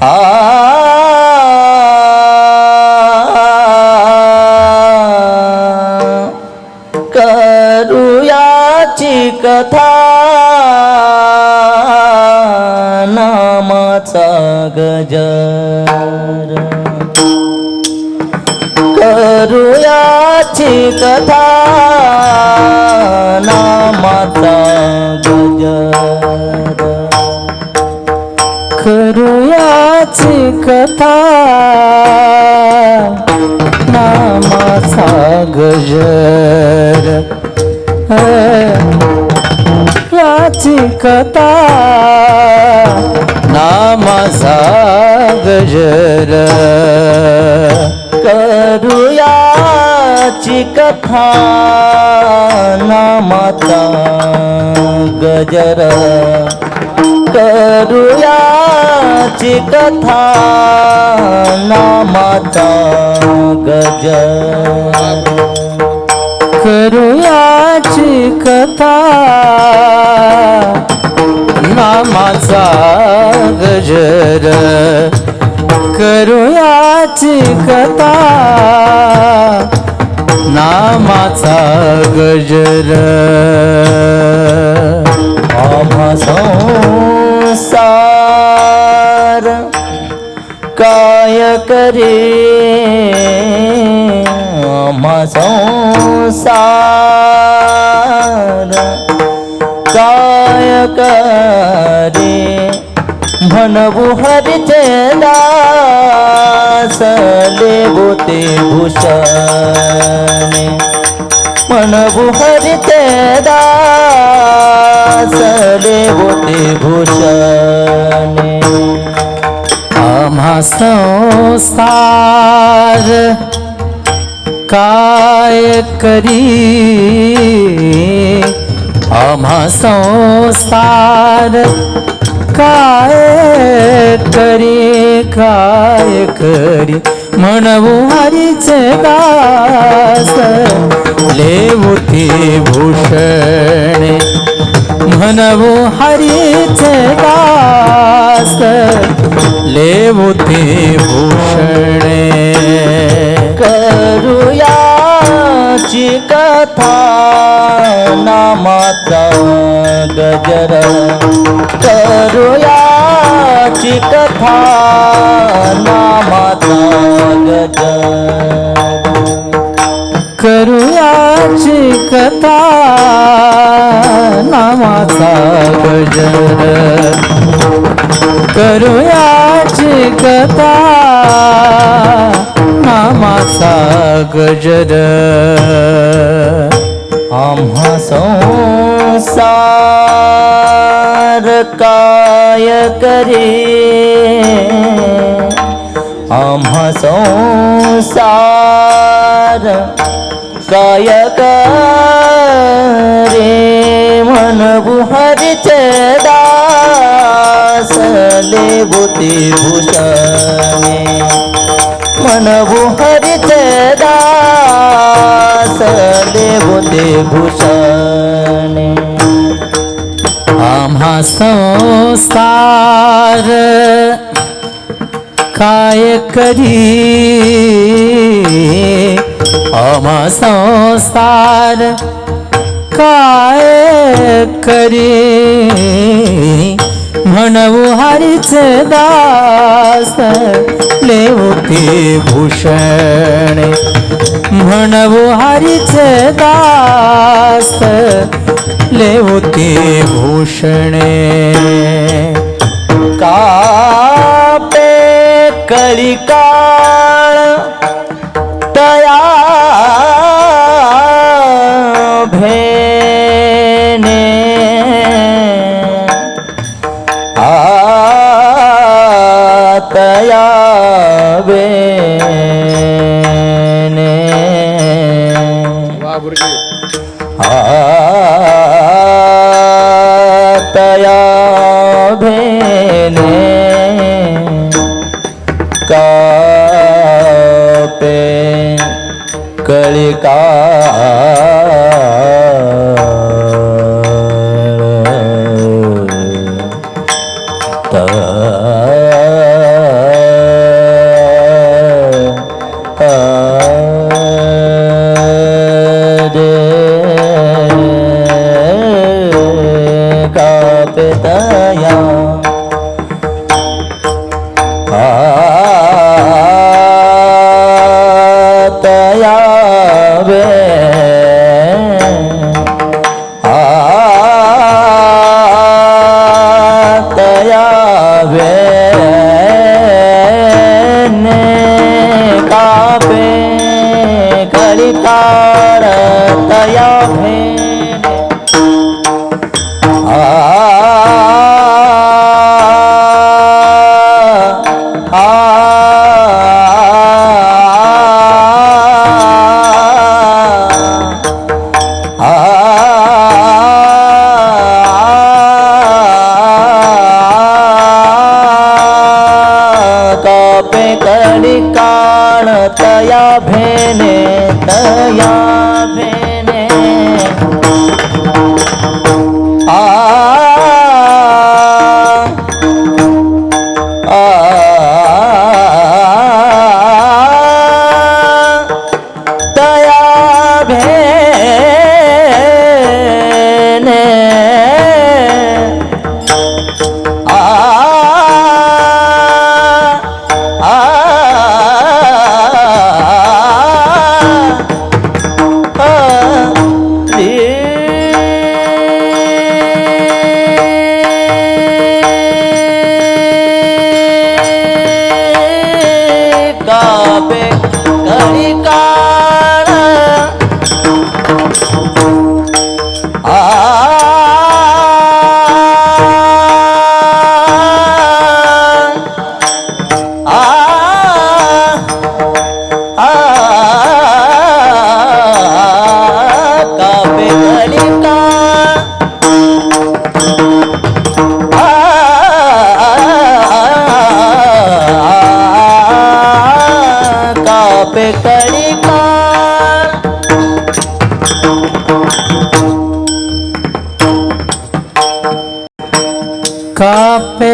आ करूयाची कथा नामाचा गजर. करूयाची कथा नामाचा गजर. कथा. नामाचा गजर याची कथा. नामाचा गजर करूयाची कथा. नामाचा गजर करूयाची कथा नामाचा गजर. करूयाची कथा नामाचा गजर. करूयाची कथा नामाचा गजर. रे। संसार काय करे म्हणवू हरिचे दास। लेबोते भूषण। म्हणवू हरिचे दास। लेबोते भूषणे। आम्हा संसार काय करी? आम्हा संसार काय करी? काय करी? म्हणवू हरीचे दास लेवती भूषणे. म्हणवू हरीचे दास लेवती भूषणे. करूयाची कथा नामाचा गजर. करूयाची कथा नामाचा गजर. करूयाची कथा नामाचा गजर. करूयाची कथा नामाचा गजर आम्हा संसार काय करे? आम्हा संसार काय करे? मन हरिचे लेबुती भूषणे. म्हणू हरिचे दास देवते भूषणे. आम्हा संसार काय करी? आम्हा संसार काय करी? म्हणू हरीचे दास लेवते भूषण. म्हणू हरीचे दास लेवते भूषणे. कापे कलिकाळ कळी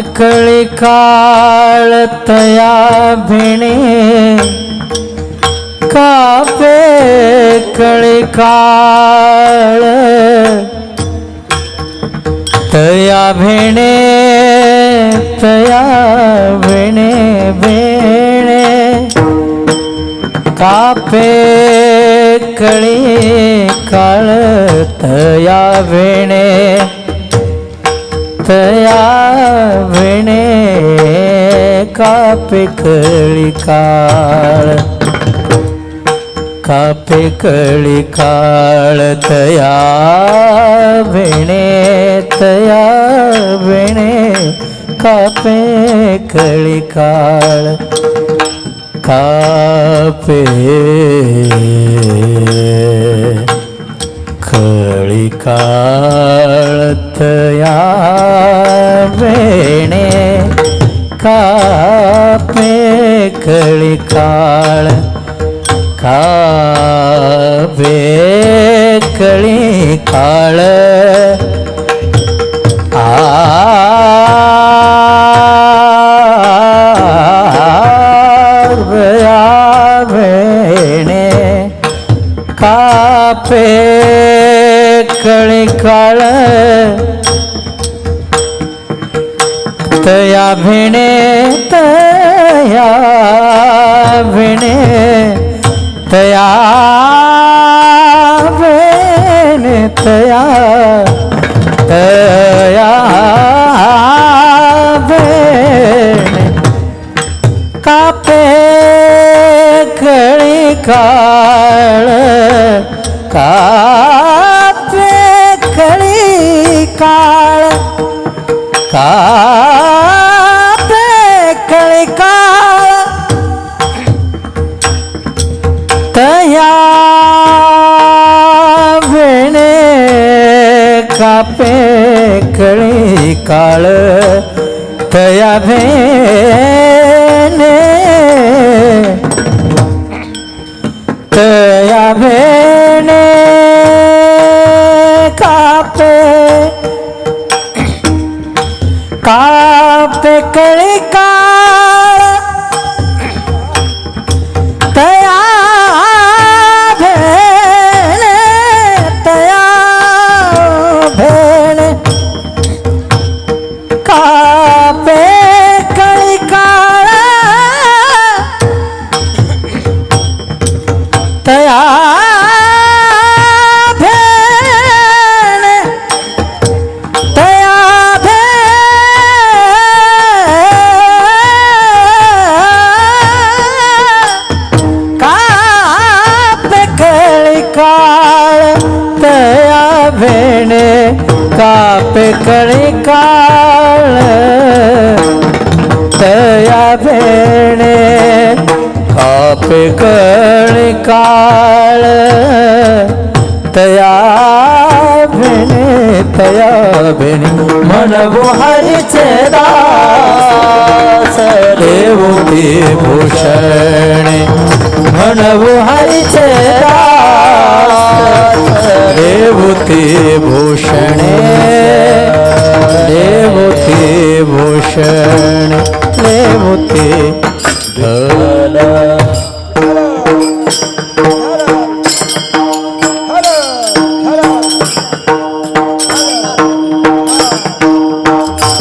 कळी काळ तया भिणे. कापे कळी काळ तया भिणे तया भिणे भिणे. कापे कळी काळ तया भिणे. तया विणे कापे कळी काळ कापे कळी काळ तया विणे तया विणे कापे कळी काळ कापे कळी काळतया वेणे कापे खळी काळ कापे कळी काळ तया भिणे तया भिणे तया भिणे तया तया भिणे कापे कळी काळ कापे कळी काळ का કળી કાળ થયા ભેને થયા ભેને કાપે કાપે કળે या भेणे कापे कळी काळ. तया भेणे तया भेणे मन हरीचे दास. देवते भूषणे मन हरीचे दास.